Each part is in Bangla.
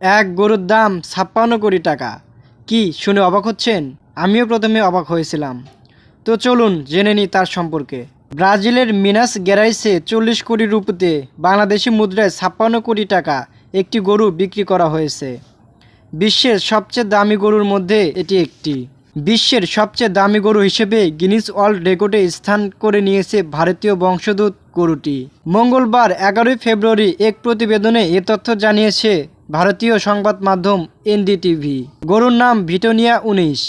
এক গরুর দাম ছাপ্পান্ন কোটি টাকা। কি শুনে অবাক হচ্ছেন? আমিও প্রথমে অবাক হয়েছিলাম। তো চলুন জেনে নিই তার সম্পর্কে। ব্রাজিলের মিনাস গেরাইসে চল্লিশ কোটি রুপিতে বাংলাদেশি মুদ্রায় ছাপ্পান্ন কোটি টাকা একটি গরু বিক্রি করা হয়েছে। বিশ্বের সবচেয়ে দামি গরুর মধ্যে এটি একটি। বিশ্বের সবচেয়ে দামি গরু হিসেবে গিনিস ওয়ার্ল্ড রেকর্ডে স্থান করে নিয়েছে ভারতীয় বংশোদ্ভূত গরুটি। মঙ্গলবার এগারোই ফেব্রুয়ারি এক প্রতিবেদনে এ তথ্য জানিয়েছে ভারতীয় সংবাদ মাধ্যম এনডিটিভি। গরুর নাম ভিটোনিয়া উনিশ।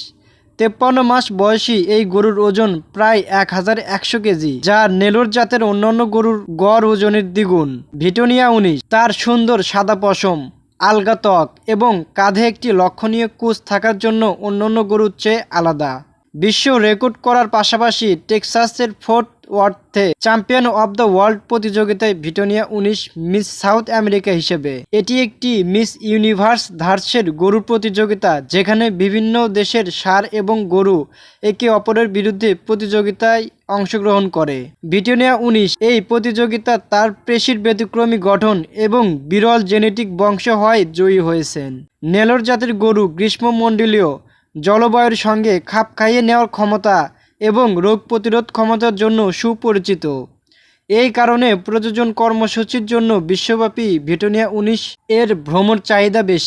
তেপ্পান্ন মাস বয়সী এই গরুর ওজন প্রায় এক হাজার একশো কেজি, যা নেলোর জাতের অন্যান্য গরুর গড় ওজনের দ্বিগুণ। ভিটোনিয়া উনিশ, তার সুন্দর সাদা পশম, আলগা ত্বক এবং কাঁধে একটি লক্ষণীয় কুচ থাকার জন্য অন্যান্য গরুর চেয়ে আলাদা। বিশ্ব রেকর্ড করার পাশাপাশি টেক্সাসের ফোর্ট ওয়ার্থে চ্যাম্পিয়ন অব দ্য ওয়ার্ল্ড প্রতিযোগিতায় ভিটোনিয়া উনিশ, মিস সাউথ আমেরিকা হিসেবে। এটি একটি মিস ইউনিভার্স ধার্সের গরুর প্রতিযোগিতা, যেখানে বিভিন্ন দেশের সার এবং গরু একে অপরের বিরুদ্ধে প্রতিযোগিতায় অংশগ্রহণ করে। ভিটোনিয়া উনিশ, এই প্রতিযোগিতা তার পেশির ব্যতিক্রমী গঠন এবং বিরল জেনেটিক বংশ হয় জয়ী হয়েছেন। নেলোর জাতের গরু গ্রীষ্মমণ্ডলীয় জলবায়ুর সঙ্গে খাপ খাইয়ে নেওয়ার ক্ষমতা এবং রোগ প্রতিরোধ ক্ষমতার জন্য সুপরিচিত। এই কারণে প্রযোজন কর্মসূচির জন্য বিশ্বব্যাপী ভিটোনিয়া উনিশ এর ভ্রমণ চাহিদা বেশি।